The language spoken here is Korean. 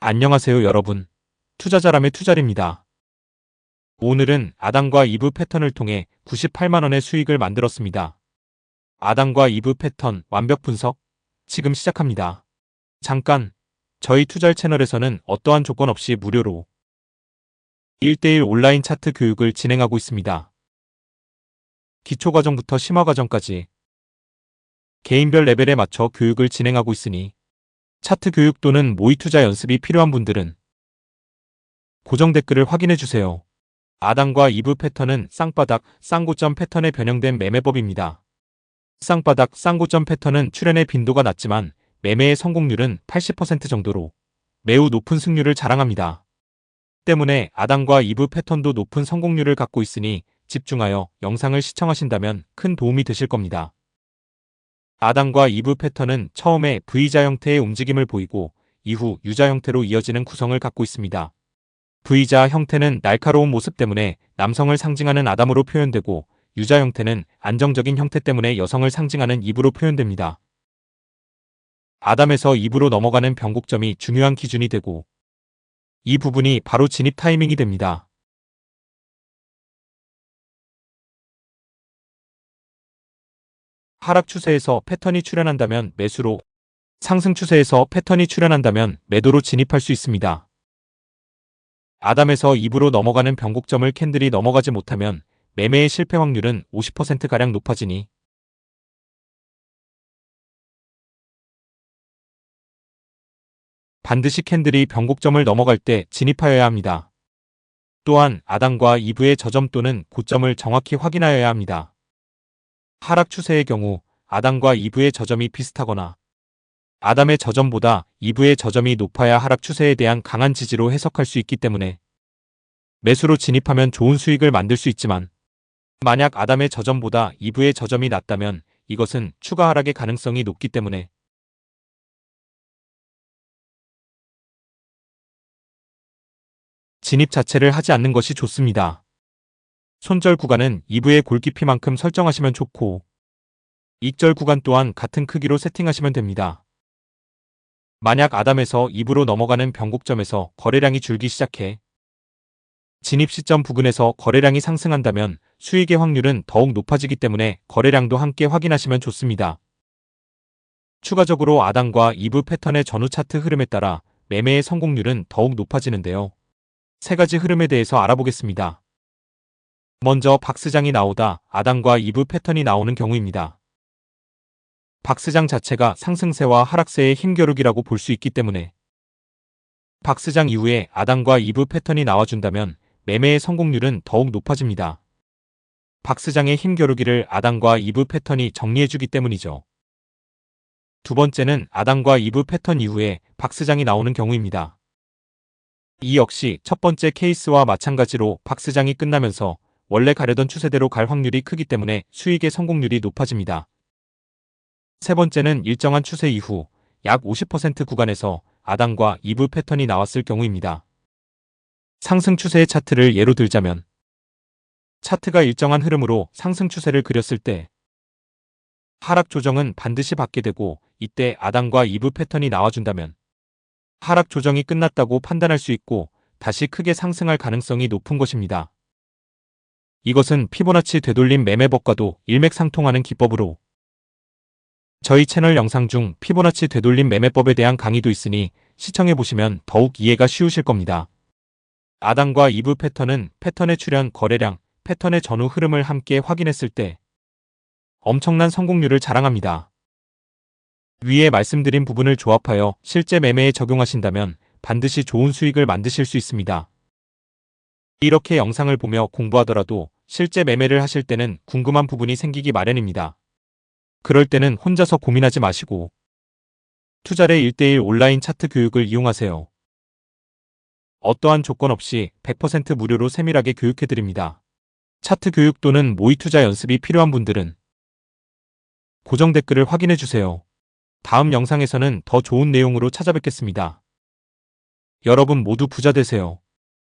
안녕하세요 여러분. 투자자람의 투자리입니다. 오늘은 아담과 이브 패턴을 통해 98만원의 수익을 만들었습니다. 아담과 이브 패턴 완벽 분석 지금 시작합니다. 잠깐 저희 투자할 채널에서는 어떠한 조건 없이 무료로 1대1 온라인 차트 교육을 진행하고 있습니다. 기초과정부터 심화과정까지 개인별 레벨에 맞춰 교육을 진행하고 있으니 차트 교육 또는 모의 투자 연습이 필요한 분들은 고정 댓글을 확인해 주세요. 아담과 이브 패턴은 쌍바닥, 쌍고점 패턴에 변형된 매매법입니다. 쌍바닥, 쌍고점 패턴은 출현의 빈도가 낮지만 매매의 성공률은 80% 정도로 매우 높은 승률을 자랑합니다. 때문에 아담과 이브 패턴도 높은 성공률을 갖고 있으니 집중하여 영상을 시청하신다면 큰 도움이 되실 겁니다. 아담과 이브 패턴은 처음에 V자 형태의 움직임을 보이고 이후 U자 형태로 이어지는 구성을 갖고 있습니다. V자 형태는 날카로운 모습 때문에 남성을 상징하는 아담으로 표현되고 U자 형태는 안정적인 형태 때문에 여성을 상징하는 이브로 표현됩니다. 아담에서 이브로 넘어가는 변곡점이 중요한 기준이 되고 이 부분이 바로 진입 타이밍이 됩니다. 하락 추세에서 패턴이 출현한다면 매수로, 상승 추세에서 패턴이 출현한다면 매도로 진입할 수 있습니다. 아담에서 2부로 넘어가는 변곡점을 캔들이 넘어가지 못하면 매매의 실패 확률은 50%가량 높아지니 반드시 캔들이 변곡점을 넘어갈 때 진입하여야 합니다. 또한 아담과 2부의 저점 또는 고점을 정확히 확인하여야 합니다. 하락 추세의 경우 아담과 이브의 저점이 비슷하거나 아담의 저점보다 이브의 저점이 높아야 하락 추세에 대한 강한 지지로 해석할 수 있기 때문에 매수로 진입하면 좋은 수익을 만들 수 있지만 만약 아담의 저점보다 이브의 저점이 낮다면 이것은 추가 하락의 가능성이 높기 때문에 진입 자체를 하지 않는 것이 좋습니다. 손절 구간은 2부의 골깊이만큼 설정하시면 좋고 익절 구간 또한 같은 크기로 세팅하시면 됩니다. 만약 아담에서 2부로 넘어가는 변곡점에서 거래량이 줄기 시작해 진입 시점 부근에서 거래량이 상승한다면 수익의 확률은 더욱 높아지기 때문에 거래량도 함께 확인하시면 좋습니다. 추가적으로 아담과 2부 패턴의 전후 차트 흐름에 따라 매매의 성공률은 더욱 높아지는데요. 세 가지 흐름에 대해서 알아보겠습니다. 먼저 박스장이 나오다 아담과 이브 패턴이 나오는 경우입니다. 박스장 자체가 상승세와 하락세의 힘겨루기라고 볼 수 있기 때문에 박스장 이후에 아담과 이브 패턴이 나와준다면 매매의 성공률은 더욱 높아집니다. 박스장의 힘겨루기를 아담과 이브 패턴이 정리해주기 때문이죠. 두 번째는 아담과 이브 패턴 이후에 박스장이 나오는 경우입니다. 이 역시 첫 번째 케이스와 마찬가지로 박스장이 끝나면서 원래 가려던 추세대로 갈 확률이 크기 때문에 수익의 성공률이 높아집니다. 세 번째는 일정한 추세 이후 약 50% 구간에서 아담과 이브 패턴이 나왔을 경우입니다. 상승 추세의 차트를 예로 들자면 차트가 일정한 흐름으로 상승 추세를 그렸을 때 하락 조정은 반드시 받게 되고 이때 아담과 이브 패턴이 나와준다면 하락 조정이 끝났다고 판단할 수 있고 다시 크게 상승할 가능성이 높은 것입니다. 이것은 피보나치 되돌림 매매법과도 일맥상통하는 기법으로 저희 채널 영상 중 피보나치 되돌림 매매법에 대한 강의도 있으니 시청해보시면 더욱 이해가 쉬우실 겁니다. 아담과 이브 패턴은 패턴의 출현 거래량, 패턴의 전후 흐름을 함께 확인했을 때 엄청난 성공률을 자랑합니다. 위에 말씀드린 부분을 조합하여 실제 매매에 적용하신다면 반드시 좋은 수익을 만드실 수 있습니다. 이렇게 영상을 보며 공부하더라도 실제 매매를 하실 때는 궁금한 부분이 생기기 마련입니다. 그럴 때는 혼자서 고민하지 마시고 투자의 1대1 온라인 차트 교육을 이용하세요. 어떠한 조건 없이 100% 무료로 세밀하게 교육해드립니다. 차트 교육 또는 모의 투자 연습이 필요한 분들은 고정 댓글을 확인해주세요. 다음 영상에서는 더 좋은 내용으로 찾아뵙겠습니다. 여러분 모두 부자 되세요.